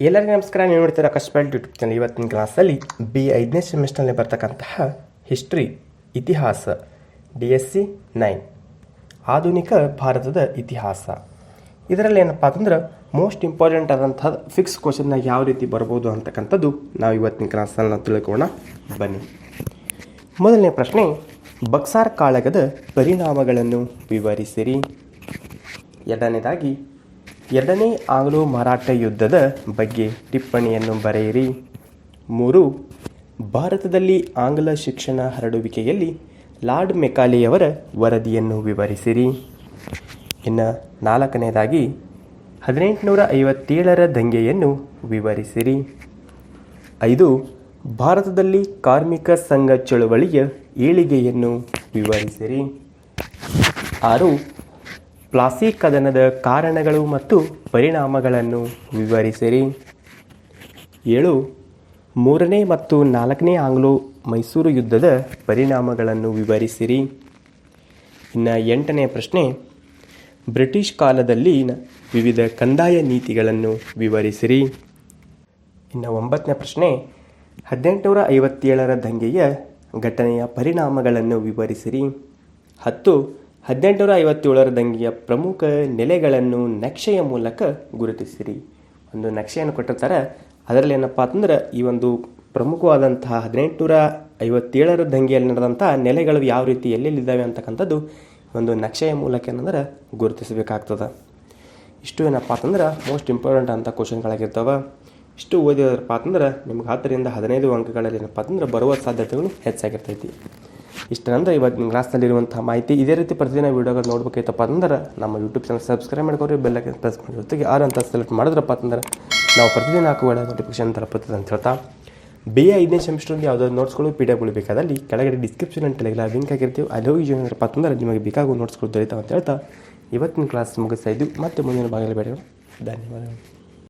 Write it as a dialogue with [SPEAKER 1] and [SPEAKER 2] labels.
[SPEAKER 1] ಎಲ್ಲರಿಗೂ ನಮಸ್ಕಾರ. ನೀವು ನೋಡ್ತೀರಾ ಕಷ್ಟಪಟ್ಟು ಯೂಟ್ಯೂಬ್ ಚಾನಲ್ ಇವತ್ತಿನ ಕ್ಲಾಸಲ್ಲಿ ಬಿ ಐದನೇ ಸೆಮಿಸ್ಟರ್ನಲ್ಲಿ ಬರ್ತಕ್ಕಂತಹ ಹಿಸ್ಟ್ರಿ ಇತಿಹಾಸ ಡಿ ಎಸ್ ಸಿ ನೈನ್ ಆಧುನಿಕ ಭಾರತದ ಇತಿಹಾಸ. ಇದರಲ್ಲಿ ಏನಪ್ಪ ಅಂತಂದ್ರೆ ಮೋಸ್ಟ್ ಇಂಪಾರ್ಟೆಂಟ್ ಆದಂತಹ ಫಿಕ್ಸ್ ಕ್ವಶನ್ನ ಯಾವ ರೀತಿ ಬರ್ಬೋದು ಅಂತಕ್ಕಂಥದ್ದು ನಾವು ಇವತ್ತಿನ ಕ್ಲಾಸಲ್ಲಿ ನಾವು ತಿಳ್ಕೋಣ ಬನ್ನಿ. ಮೊದಲನೇ ಪ್ರಶ್ನೆ, ಬಕ್ಸಾರ್ ಕಾಳಗದ ಪರಿಣಾಮಗಳನ್ನು ವಿವರಿಸಿರಿ. ಎರಡನೇದಾಗಿ ಎರಡನೇ ಆಂಗ್ಲೋ ಮರಾಠ ಯುದ್ಧದ ಬಗ್ಗೆ ಟಿಪ್ಪಣಿಯನ್ನು ಬರೆಯಿರಿ. ಮೂರು, ಭಾರತದಲ್ಲಿ ಆಂಗ್ಲ ಶಿಕ್ಷಣ ಹರಡುವಿಕೆಯಲ್ಲಿ ಲಾರ್ಡ್ ಮೆಕಾಲೆಯವರ ವರದಿಯನ್ನು ವಿವರಿಸಿರಿ. ಇನ್ನು ನಾಲ್ಕನೇದಾಗಿ ಹದಿನೆಂಟುನೂರ ಐವತ್ತೇಳರ ದಂಗೆಯನ್ನು ವಿವರಿಸಿರಿ. ಐದು, ಭಾರತದಲ್ಲಿ ಕಾರ್ಮಿಕ ಸಂಘ ಚಳುವಳಿಯ ಏಳಿಗೆಯನ್ನು ವಿವರಿಸಿರಿ. ಆರು ಪ್ಲಾಸಿ ಕದನದ ಕಾರಣಗಳು ಮತ್ತು ಪರಿಣಾಮಗಳನ್ನು ವಿವರಿಸಿರಿ. ಏಳು, ಮೂರನೇ ಮತ್ತು ನಾಲ್ಕನೇ ಆಂಗ್ಲೋ ಮೈಸೂರು ಯುದ್ಧದ ಪರಿಣಾಮಗಳನ್ನು ವಿವರಿಸಿರಿ. ಇನ್ನು ಎಂಟನೇ ಪ್ರಶ್ನೆ, ಬ್ರಿಟಿಷ್ ಕಾಲದಲ್ಲಿ ವಿವಿಧ ಕಂದಾಯ ನೀತಿಗಳನ್ನು ವಿವರಿಸಿರಿ. ಇನ್ನು ಒಂಬತ್ತನೇ ಪ್ರಶ್ನೆ, ಹದಿನೆಂಟುನೂರ ಐವತ್ತೇಳರ ದಂಗೆಯ ಘಟನೆಯ ಪರಿಣಾಮಗಳನ್ನು ವಿವರಿಸಿರಿ. ಹತ್ತು ಹದಿನೆಂಟುನೂರ ಐವತ್ತೇಳರ ದಂಗೆಯ ಪ್ರಮುಖ ನೆಲೆಗಳನ್ನು ನಕ್ಷೆಯ ಮೂಲಕ ಗುರುತಿಸಿರಿ. ಒಂದು ನಕ್ಷೆಯನ್ನು ಕೊಟ್ಟಿರ್ತಾರೆ. ಅದರಲ್ಲಿ ಏನಪ್ಪ ಅಂತಂದ್ರೆ ಈ ಒಂದು ಪ್ರಮುಖವಾದಂತಹ ಹದಿನೆಂಟುನೂರ ಐವತ್ತೇಳರ ದಂಗೆಯಲ್ಲಿ ನಡೆದಂಥ ನೆಲೆಗಳು ಯಾವ ರೀತಿ ಎಲ್ಲೆಲ್ಲಿದ್ದಾವೆ ಅಂತಕ್ಕಂಥದ್ದು ಒಂದು ನಕ್ಷೆಯ ಮೂಲಕ ಏನಂದ್ರೆ ಗುರುತಿಸಬೇಕಾಗ್ತದೆ. ಇಷ್ಟು ಏನಪ್ಪ ಅಂತಂದ್ರೆ ಮೋಸ್ಟ್ ಇಂಪಾರ್ಟೆಂಟ್ ಅಂತ ಕ್ವಶನ್ಗಳಾಗಿರ್ತವೆ ಇಷ್ಟು ಓದಿದ್ರಪ್ಪ ಅಂತಂದ್ರೆ ನಿಮ್ಗೆ ಹತ್ತರಿಂದ ಹದಿನೈದು ಅಂಕಗಳಲ್ಲಿ ಏನಪ್ಪ ಅಂತಂದ್ರೆ ಬರುವ ಸಾಧ್ಯತೆಗಳು ಹೆಚ್ಚಾಗಿರ್ತೈತಿ. ಇಷ್ಟಂದ್ರೆ ಇವತ್ತಿನ ಕ್ಲಾಸ್ನಲ್ಲಿರುವಂಥ ಮಾಹಿತಿ ಇದೇ ರೀತಿ ಪ್ರತಿದಿನ ವೀಡಿಯೋಗಳು ನೋಡ್ಬೇಕಾಯ್ತಪ್ಪ ಅಂದ್ರೆ ನಮ್ಮ ಯೂಟ್ಯೂಬ್ ಚಾನಲ್ ಸಬ್ಸ್ಕ್ರೈಬ್ ಮಾಡ್ಕೊರಿ ಬೆಲ್ಲಕ್ಕೆ ಪ್ರೆಸ್ ಮಾಡಿ. ಜೊತೆಗೆ ಆರು ಅಂತ ಸೆಲೆಕ್ಟ್ ಮಾಡಿದ್ರಪ್ಪ ಅಂತಂದ್ರೆ ನಾವು ಪ್ರತಿದಿನ ಹಾಕುವ ನೋಟಿಫಿಕೇಶನ್ ತಲುಪುತ್ತದೆ ಅಂತ ಹೇಳ್ತಾ. ಬಿ ಎ ಐದನೇ ಸೆಮಿಸ್ಟರ್ನಲ್ಲಿ ಯಾವುದಾದ್ರು ನೋಟ್ಸ್ಗಳು ಪಿ ಡಿ ಬೇಕಾದಲ್ಲಿ ಕೆಳಗಡೆ ಡಿಸ್ಕ್ರಿಪ್ಷನ್ ಅಂತ ಟೆಲಿಗ್ರಾಮ್ ಲಿಂಕ್ ಆಗಿರ್ತೀವಿ ಅಲ್ಲಿ ಹೋಗಿ ಜಾಯ್ನ್ ಏನಪ್ಪ ಅಂತಂದ್ರೆ ನಿಮಗೆ ಬೇಕಾಗುವ ನೋಟ್ಸ್ಗಳು ದೊರೀತಾವೆ ಅಂತ ಹೇಳ್ತಾ. ಇವತ್ತಿನ ಕ್ಲಾಸ್ ಮುಗಿಸ್ತಾ ಇದ್ದೀವಿ. ಮತ್ತೆ ಮುಂದಿನ ಭಾಗದಲ್ಲಿ ಬೇಡ ಧನ್ಯವಾದಗಳು.